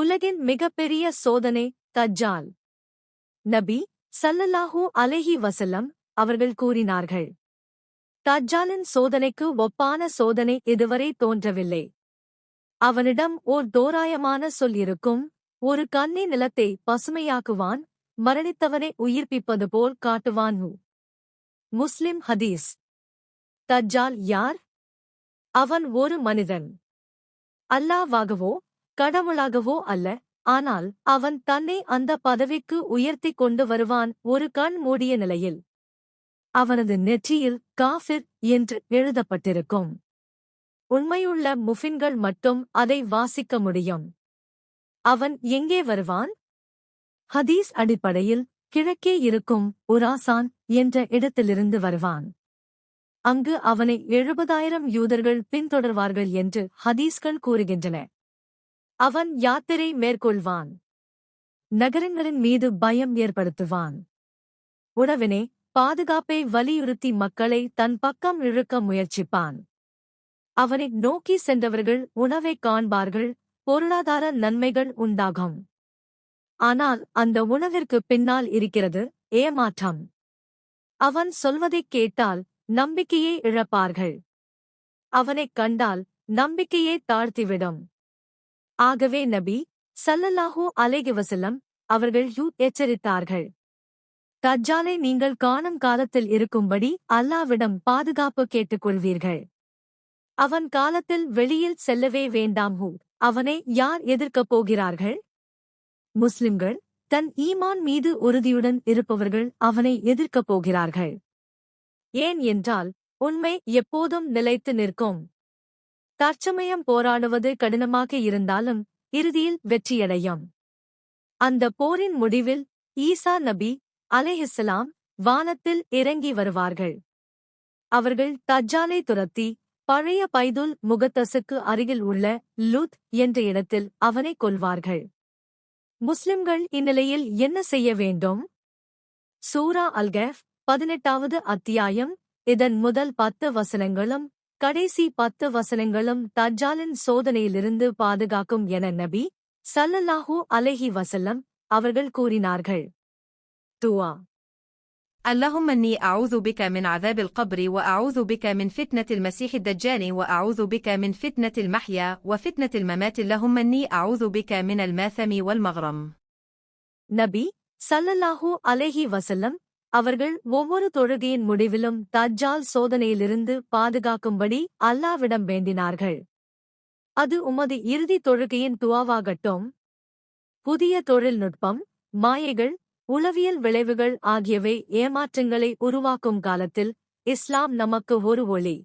உலகின் மிகப்பெரிய சோதனை தஜ்ஜால். நபி சல்லல்லாஹூ அலைஹி வசல்லம் அவர்கள் கூறினார்கள் தஜ்ஜாலின் சோதனைக்கு ஒப்பான சோதனை இதுவரை தோன்றவில்லை. அவனிடம் ஓர் தோராயமான சொல் இருக்கும். ஒரு கண்ணி நிலத்தை பசுமையாக்குவான் மரணித்தவனை உயிர்ப்பிப்பது போல் காட்டுவான் முஸ்லிம் ஹதீஸ் தஜ்ஜால் யார்? அவன் ஒரு மனிதன். அல்லாவாகவோ கடவுளாகவோ அல்ல. ஆனால் அவன் தன்னை அந்த பதவிக்கு உயர்த்திக் கொண்டு வருவான் ஒரு கண் மூடிய நிலையில். அவனது நெற்றியில் காஃபிர் என்று எழுதப்பட்டிருக்கும். உண்மையுள்ள முஃபின்கள் மட்டும் அதை வாசிக்க முடியும். அவன் எங்கே வருவான்? ஹதீஸ் அடிப்படையில் கிழக்கே இருக்கும் உராசான் என்ற இடத்திலிருந்து வருவான். அங்கு அவனை எழுபதாயிரம் யூதர்கள் பின்தொடர்வார்கள் என்று ஹதீஸ்கள் கூறுகின்றன. அவன் யாத்திரை மேற்கொள்வான். நகரங்களின் மீது பயம் ஏற்படுத்துவான். உணவினே பாதுகாப்பை வலியுறுத்தி மக்களை தன் பக்கம் இழுக்க முயற்சிப்பான். அவனை நோக்கி சென்றவர்கள் உணவைக் காண்பார்கள் பொருளாதார நன்மைகள் உண்டாகும். ஆனால் அந்த உணவிற்கு பின்னால் இருக்கிறது ஏமாற்றம். அவன் சொல்வதைக் கேட்டால் நம்பிக்கையை இழப்பார்கள். அவனைக் கண்டால் நம்பிக்கையே தாழ்த்திவிடும். ஆகவே நபி சல்லல்லாஹூ அலைஹி அவர்கள் யூ எச்சரித்தார்கள். தஜ்ஜாலை நீங்கள் காணும் காலத்தில் இருக்கும்படி அல்லாவிடம் பாதுகாப்பு கேட்டுக்கொள்வீர்கள். அவன் காலத்தில் வெளியில் செல்லவே வேண்டாம் ஹூ அவனை யார் எதிர்க்கப் போகிறார்கள்? முஸ்லிம்கள் தன் ஈமான் மீது உறுதியுடன் இருப்பவர்கள் அவனை எதிர்க்கப் போகிறார்கள். ஏன் என்றால் உண்மை எப்போதும் நிலைத்து நிற்கும். தற்சமயம் போராடுவது கடினமாக இருந்தாலும் இறுதியில் வெற்றியடையும். அந்த போரின் முடிவில் ஈசா நபி அலைஹிஸ்ஸலாம் வானத்தில் இறங்கி வருவார்கள். அவர்கள் தஜ்ஜாலை துரத்தி பழைய பைதுல் முகத்தசுக்கு அருகில் உள்ள லுத் என்ற இடத்தில் அவனை கொல்வார்கள். முஸ்லிம்கள் இந்நிலையில் என்ன செய்ய வேண்டும்? சூரா அல்கேஃப் பதினெட்டாவது அத்தியாயம் இதன் முதல் பத்து வசனங்களும் கடைசி பத்து வசனங்களும் தஜ்ஜாலின் சோதனையிலிருந்து பாதுகாக்கும் என நபி சல்லல்லாஹூ அலைஹி வசல்லம் அவர்கள் கூறினார்கள் துவா اللهم إني أعوذ بك من عذاب القبر وأعوذ بك من فتنة المسيح الدجال وأعوذ بك من فتنة المحيا وفتنة الممات اللهم إني أعوذ بك من الماثم والمغرم நபி சல்லல்லாஹூ அலைஹி வசல்லம் அவர்கள் ஒவ்வொரு தொழுகையின் முடிவிலும் தஜ்ஜால் சோதனையிலிருந்து பாதுகாக்கும்படி அல்லாவிடம் வேண்டினார்கள். அது உமது இறுதி தொழுகையின் துவாவாகட்டும். புதிய தொழில்நுட்பம் மாயைகள் உளவியல் விளைவுகள் ஆகியவை ஏமாற்றங்களை உருவாக்கும் காலத்தில் இஸ்லாம் நமக்கு ஒரு ஒளி.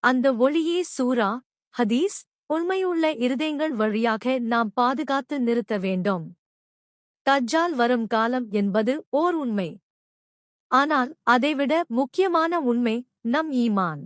அந்த ஒளியே சூரா ஹதீஸ் உண்மையுள்ள இருதயங்கள் வழியாக நாம் பாதுகாத்து நிறுத்த வேண்டும். தஜ்ஜால் வரும் காலம் என்பது ஓர் உண்மை. ஆனால் அதைவிட முக்கியமான உண்மை நம் ஈமான்.